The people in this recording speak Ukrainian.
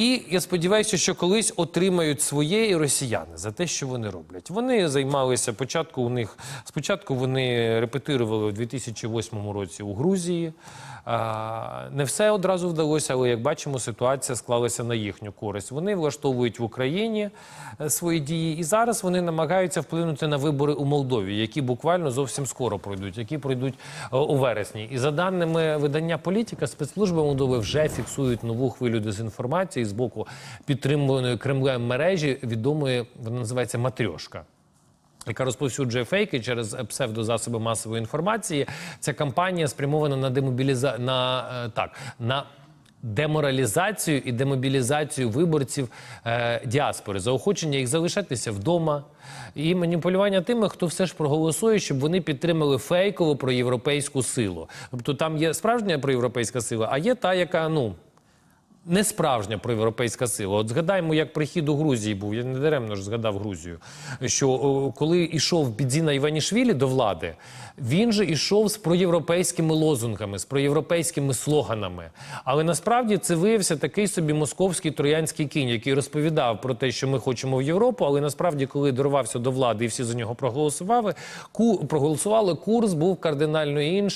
І я сподіваюся, що колись отримають своє і росіяни за те, що вони роблять. Вони займалися початку. У них спочатку вони репетирували у 2008 році у Грузії. Не все одразу вдалося, але як бачимо, ситуація склалася на їхню користь. Вони влаштовують в Україні е, свої дії, і зараз вони намагаються вплинути на вибори у Молдові, які буквально зовсім скоро пройдуть, які пройдуть е, у вересні. І за даними видання політика, спецслужби Молдови вже фіксують нову хвилю дезінформації з боку підтримуваної Кремлем мережі відомої, вона називається Матрьошка яка розповсюджує фейки через псевдозасоби масової інформації. Ця кампанія спрямована на демобіліза... на е, так на. Деморалізацію і демобілізацію виборців е, діаспори, заохочення їх залишатися вдома і маніпулювання тими, хто все ж проголосує, щоб вони підтримали фейкову проєвропейську силу. Тобто там є справжня проєвропейська сила, а є та, яка ну не справжня проєвропейська сила. От згадаємо, як прихід у Грузії був. Я не даремно ж згадав Грузію. Що о, коли йшов Бідзіна Іванішвілі до влади, він же йшов з проєвропейськими лозунгами, з проєвропейськими слоганами. Але насправді це виявився такий собі московський троянський кінь, який розповідав про те, що ми хочемо в Європу. Але насправді, коли дорвався до влади і всі за нього проголосували, ку проголосували, курс був кардинально інший.